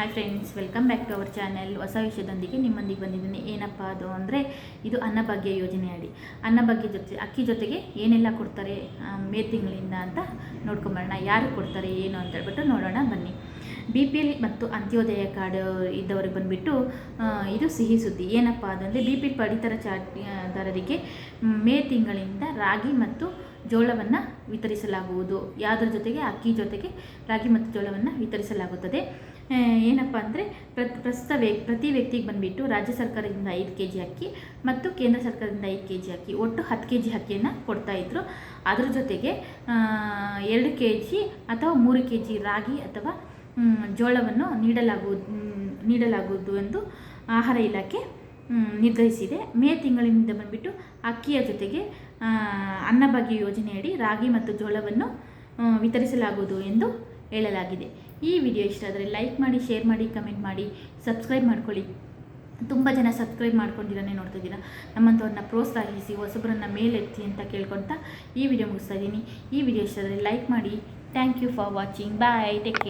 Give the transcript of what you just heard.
Hi friends welcome back to our channel ಹೊಸ ವಿಷಯದೊಂದಿಗೆ ನಿಮ್ಮೊಂದಿಗೆ ಬಂದಿದ್ದೀನಿ. ಏನಪ್ಪ ಅದು ಅಂದರೆ ಇದು ಅನ್ನಭಾಗ್ಯ ಯೋಜನೆ ಅಡಿ ಅನ್ನಭಾಗ್ಯ ಜೊತೆ, ಅಕ್ಕಿ ಜೊತೆಗೆ ಏನೆಲ್ಲ ಕೊಡ್ತಾರೆ ಮೇ ತಿಂಗಳಿಂದ ಅಂತ ನೋಡ್ಕೊಂಬರೋಣ. ಯಾರು ಕೊಡ್ತಾರೆ, ಏನು ಅಂತ ಹೇಳ್ಬಿಟ್ಟು ನೋಡೋಣ. ಬನ್ನಿ. ಬಿ ಪಿ ಎಲ್ ಮತ್ತು ಅಂತ್ಯೋದಯ ಕಾರ್ಡ್ ಇದ್ದವರಿಗೆ ಬಂದುಬಿಟ್ಟು ಇದು ಸಿಹಿ ಸುದ್ದಿ. ಏನಪ್ಪ ಅದಂದರೆ ಬಿ ಪಿ ಎಲ್ ಪಡಿತರ ಚಾದಾರರಿಗೆ ಮೇ ತಿಂಗಳಿಂದ ರಾಗಿ ಮತ್ತು ಜೋಳವನ್ನು ವಿತರಿಸಲಾಗುವುದು. ಯಾವುದ್ರ ಜೊತೆಗೆ? ಅಕ್ಕಿ ಜೊತೆಗೆ ರಾಗಿ ಮತ್ತು ಜೋಳವನ್ನು ವಿತರಿಸಲಾಗುತ್ತದೆ. ಏನಪ್ಪ ಅಂದರೆ ಪ್ರತ್ ಪ್ರಸ್ತುತ ವ್ಯ, ಪ್ರತಿ ವ್ಯಕ್ತಿಗೆ ಬಂದುಬಿಟ್ಟು ರಾಜ್ಯ ಸರ್ಕಾರದಿಂದ ಐದು ಕೆ ಜಿ ಅಕ್ಕಿ ಮತ್ತು ಕೇಂದ್ರ ಸರ್ಕಾರದಿಂದ ಐದು ಕೆ ಜಿ ಅಕ್ಕಿ, ಒಟ್ಟು ಹತ್ತು ಕೆ ಜಿ ಅಕ್ಕಿಯನ್ನು ಕೊಡ್ತಾಯಿದ್ರು ಅದ್ರ ಜೊತೆಗೆ ಎರಡು ಕೆ ಜಿ ಅಥವಾ ಮೂರು ಕೆ ಜಿ ರಾಗಿ ಅಥವಾ ಜೋಳವನ್ನು ನೀಡಲಾಗುವುದು ನೀಡಲಾಗುವುದು ಎಂದು ಆಹಾರ ಇಲಾಖೆ ನಿರ್ಧರಿಸಿದೆ. ಮೇ ತಿಂಗಳಿನಿಂದ ಬಂದುಬಿಟ್ಟು ಅಕ್ಕಿಯ ಜೊತೆಗೆ ಅನ್ನಭಾಗ್ಯ ಯೋಜನೆಯಡಿ ರಾಗಿ ಮತ್ತು ಜೋಳವನ್ನು ವಿತರಿಸಲಾಗುವುದು ಎಂದು ಹೇಳಲಾಗಿದೆ. ಈ ವಿಡಿಯೋ ಇಷ್ಟ ಆದರೆ ಲೈಕ್ ಮಾಡಿ, ಶೇರ್ ಮಾಡಿ, ಕಮೆಂಟ್ ಮಾಡಿ, ಸಬ್ಸ್ಕ್ರೈಬ್ ಮಾಡ್ಕೊಳ್ಳಿ. ತುಂಬ ಜನ ಸಬ್ಸ್ಕ್ರೈಬ್ ಮಾಡ್ಕೊಂಡಿರೋನೇ ನೋಡ್ತಾ ಇದ್ದೀರಾ? ನಮ್ಮಂಥವ್ರನ್ನ ಪ್ರೋತ್ಸಾಹಿಸಿ, ಹೊಸಬ್ರನ್ನ ಮೇಲೆತ್ತಿ ಅಂತ ಕೇಳ್ಕೊತಾ ಈ ವಿಡಿಯೋ ಮುಗಿಸ್ತಾ ಇದ್ದೀನಿ. ಈ ವಿಡಿಯೋ ಇಷ್ಟ ಆದರೆ ಲೈಕ್ ಮಾಡಿ, thank you for watching. Bye, take